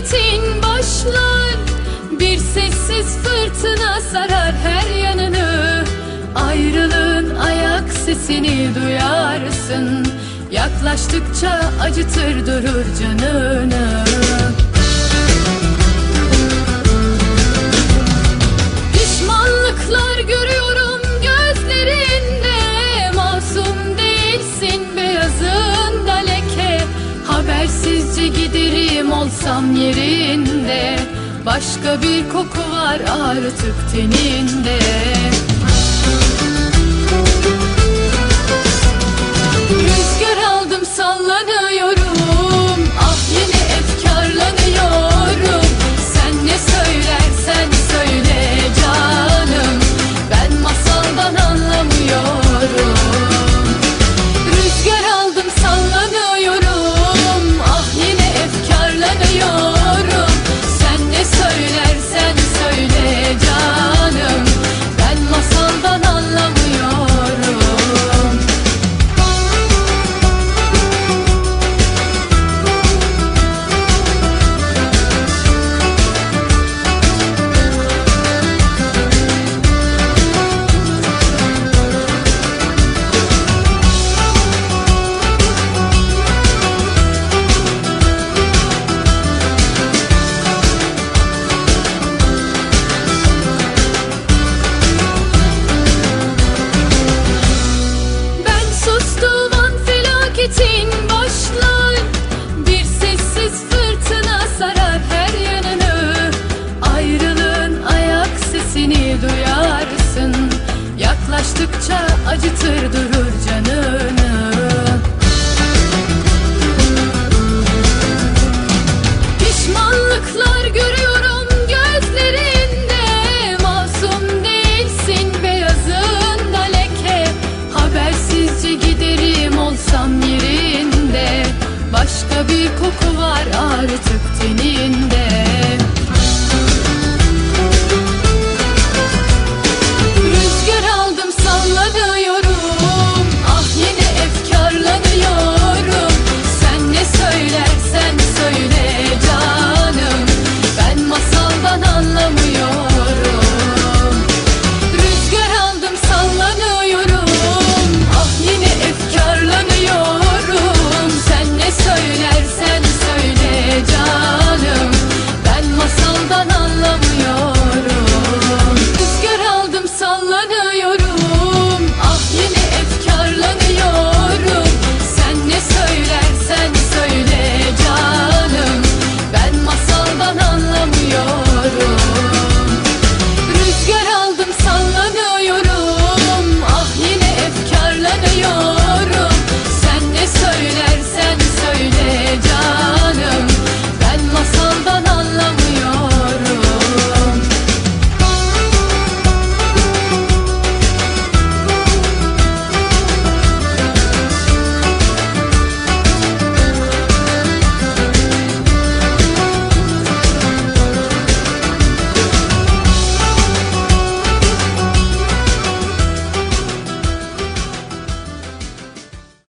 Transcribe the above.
hasretin başlar Bir sessiz fırtına sarar her yanını. Ayrılığın ayak sesini duyarsın Yaklaştıkça acıtır durur canını. Yersizce giderim olsam yerinde. Başka bir koku var artık teninde.